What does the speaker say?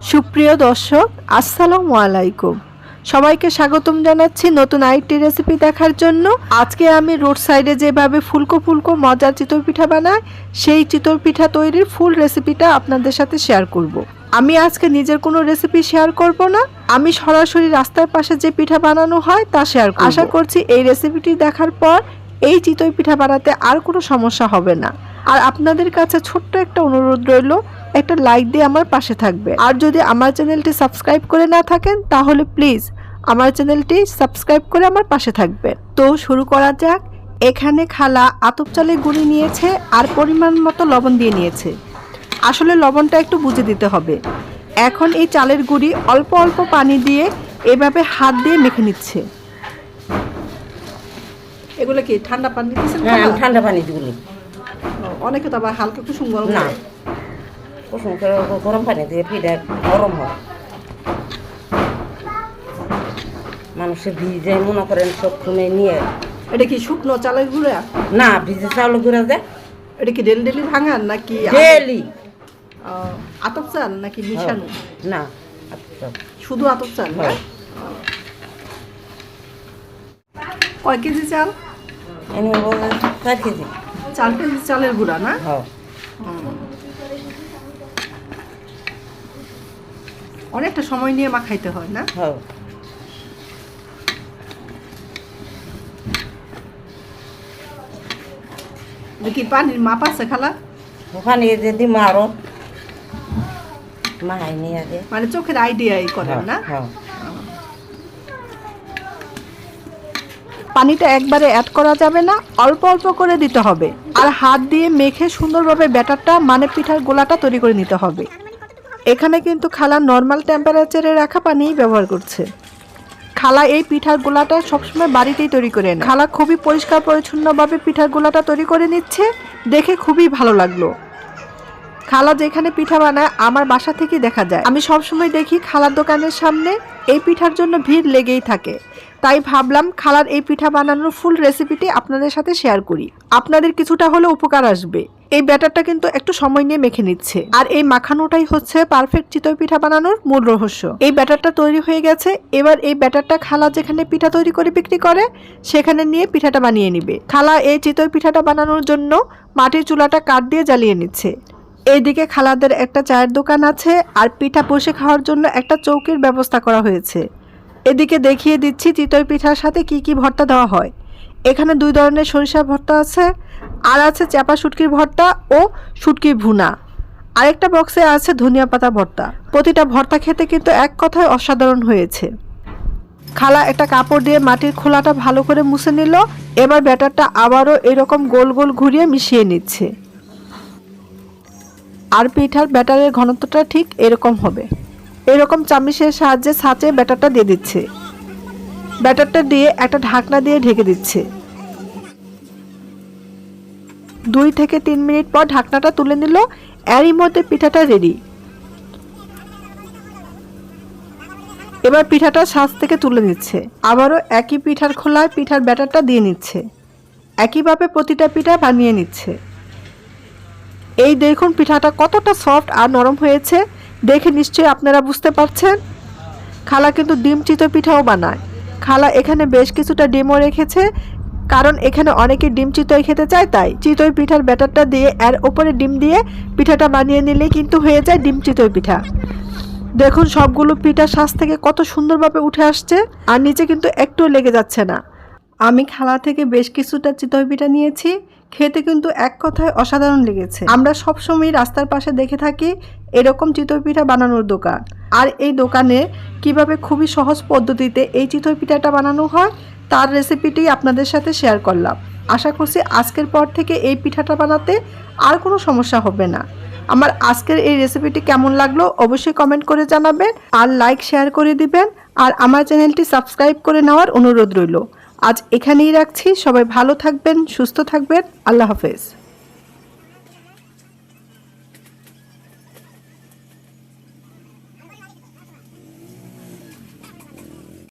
সুপ্রিয় দর্শক, আসসালামু আলাইকুম। সবাইকে স্বাগতম জানাচ্ছি নতুন আরেকটি রেসিপি দেখার জন্য। আজকে আমি রোড সাইডে যেভাবে ফুলকো ফুলকো মজার চিতই পিঠা বানাই, সেই চিতই পিঠা তৈরির ফুল রেসিপিটা আপনাদের সাথে শেয়ার করব। আমি আজকে নিজের কোনো রেসিপি শেয়ার করব না, আমি সরাসরি রাস্তার পাশে যে পিঠা বানানো হয় তা শেয়ার আশা করছি এই রেসিপিটি দেখার পর এই চিতই পিঠা বানাতে আর কোনো সমস্যা হবে না। আর আপনাদের কাছে ছোট্ট একটা অনুরোধ রইল একটা লাইক দিয়ে আমার পাশে থাকবে। আর যদি আমার চ্যানেলটি সাবস্ক্রাইব করে না থাকেন তাহলে প্লিজ আমার চ্যানেলটি সাবস্ক্রাইব করে আমার পাশে থাকবে। তো শুরু করা যাক। এখানে খালা আতপ চালের গুঁড়ি নিয়েছে আর পরিমাণ মতো লবণ দিয়ে নিয়েছে। আসলে লবণটা একটু বুঝে দিতে হবে। এখন এই চালের গুঁড়ি অল্প অল্প পানি দিয়ে এভাবে হাত দিয়ে মেখে নিচ্ছে। এগুলো কি ঠান্ডা পানি দিয়েছেন হ্যাঁ ঠান্ডা পানি দিগুলি অনেকে তো আবার হালকা কুসুম গরম না। কুসুম করে গরম পানি দিয়ে পিঠা গরম হয় মানুষে ভিজে মনে করেন সব সময় নিয়ে এটা কি শুকনো চালের গুঁড়া না ভিজে চাউল গুঁড়া দেয় এটা কি ডেলি ডেলি ভাঙান নাকি ডেলি আতপ চাল নাকি মিশানো না শুধু আতপ চাল কয় কেজি চাল চার কেজি চার কেজি চালের গুঁড়া না হ্যাঁ অনেকটা সময় নিয়ে মাখাইতে হয় না? হ্যাঁ। দেখি পানির মাপ আছে খালা? ওখানে যে দিম আরও আগে। মানে চোখের আইডিয়াই করেন না? হ্যাঁ। পানিটা একবারে অ্যাড করা যাবে না অল্প অল্প করে দিতে হবে। আর হাত দিয়ে মেখে সুন্দরভাবে ব্যাটারটা মানে পিঠার গোলাটা তৈরি করে নিতে হবে। এখানে কিন্তু খালা নর্মাল টেম্পারেচারে রাখা পানিই ব্যবহার করছে। খালা এই পিঠার গোলাটা সবসময় বাড়িতেই তৈরি করে নেয়। খালা খুবই পরিষ্কার পরিচ্ছন্নভাবে পিঠার গোলাটা তৈরি করে নিচ্ছে, দেখে খুবই ভালো লাগল। খালা যেখানে পিঠা বানায়, আমার বাসা থেকে দেখা যায়। আমি সবসময় দেখি খালার দোকানের সামনে এই পিঠার জন্য ভিড় লেগেই থাকে। তাই ভাবলাম খালার এই পিঠা বানানোর ফুল রেসিপিটি আপনাদের সাথে শেয়ার করি। আপনাদের কিছুটা হলে উপকার আসবে। এই ব্যাটারটা কিন্তু একটু সময় নিয়ে মেখে নিচ্ছে। আর এই মাখানোটাই হচ্ছে পারফেক্ট চিতই পিঠা বানানোর মূল রহস্য। এই ব্যাটারটা তৈরি হয়ে গেছে, এবার এই ব্যাটারটা খালা যেখানে পিঠা তৈরি করে বিক্রি করে, সেখানে নিয়ে পিঠাটা বানিয়ে নিবে। খালা এই চিতই পিঠাটা বানানোর জন্য মাটির চুলাটা কাঠ দিয়ে জ্বালিয়ে নিচ্ছে। এইদিকে খালাদের একটা চায়ের দোকান আছে, আর পিঠা বসে খাওয়ার জন্য একটা চৌকির ব্যবস্থা করা হয়েছে। এদিকে দেখিয়ে দিচ্ছি চিতই পিঠার সাথে কি কি ভর্তা দেওয়া হয়। এখানে দুই ধরনের সরিষা ভর্তা আছে, আর আছে চাপা শুটকির ভর্তা ও শুটকির ভুনা। আরেকটা বক্সে আছে ধনিয়া পাতা ভর্তা। প্রতিটা ভর্তা খেতে কিন্তু এক কথায় অসাধারণ হয়েছে। খালা একটা কাপড় দিয়ে মাটির খোলাটা ভালো করে মুছে নিল, এবার ব্যাটারটা আবারও এরকম গোল গোল ঘুরিয়ে মিশিয়ে নিচ্ছে। আর পিঠার ব্যাটারের ঘনত্বটা ঠিক এরকম হবে। এরকম চামিচের সাহায্যে ছাঁচে ব্যাটারটা দিয়ে দিচ্ছে। ব্যাটারটা দিয়ে একটা ঢাকনা দিয়ে ঢেকে দিচ্ছে। দুই থেকে তিন মিনিট পর ঢাকনাটা তুলে নিল। এরই মধ্যে পিঠাটা রেডি এবার পিঠাটা সাজ থেকে তুলে নিচ্ছে। আবারও একই পিঠার খোলায় পিঠার ব্যাটারটা দিয়ে নিচ্ছে। একইভাবে প্রতিটা পিঠা বানিয়ে নিচ্ছে। এই দেখুন পিঠাটা কতটা সফট আর নরম হয়েছে। দেখে নিশ্চয়ই আপনারা বুঝতে পারছেন। খালা কিন্তু ডিম চিতই পিঠাও বানায়। খালা এখানে বেশ কিছুটা ডিমও রেখেছে। কারণ এখানে অনেকে ডিম চিতই খেতে চায়, তাই চিতই পিঠার ব্যাটারটা দিয়ে এর ওপরে ডিম দিয়ে পিঠাটা বানিয়ে নিলেই কিন্তু হয়ে যায় ডিম চিতই পিঠা। দেখুন সবগুলো পিঠা শ্বাস থেকে কত সুন্দরভাবে উঠে আসছে, আর নিচে কিন্তু একটুও লেগে যাচ্ছে না। আমি খালা থেকে বেশ কিছুটা চিতই পিঠা নিয়েছি, খেতে কিন্তু এক কথায় অসাধারণ লেগেছে। আমরা সবসময় রাস্তার পাশে দেখে থাকি এরকম চিতই পিঠা বানানোর দোকান। আর এই দোকানে কীভাবে খুবই সহজ পদ্ধতিতে এই চিতই পিঠাটা বানানো হয় তার রেসিপিটি আপনাদের সাথে শেয়ার করলাম। আশা করছি আজকের পর থেকে এই পিঠাটা বানাতে আর কোনো সমস্যা হবে না। আমার আজকের এই রেসিপিটি কেমন লাগল অবশ্যই কমেন্ট করে জানাবেন আর লাইক শেয়ার করে দিবেন আর আমার চ্যানেলটি সাবস্ক্রাইব করে নেওয়ার অনুরোধ রইল। আজ এখানেই রাখছি। সবাই ভালো থাকবেন, সুস্থ থাকবেন। আল্লাহ হাফেজ।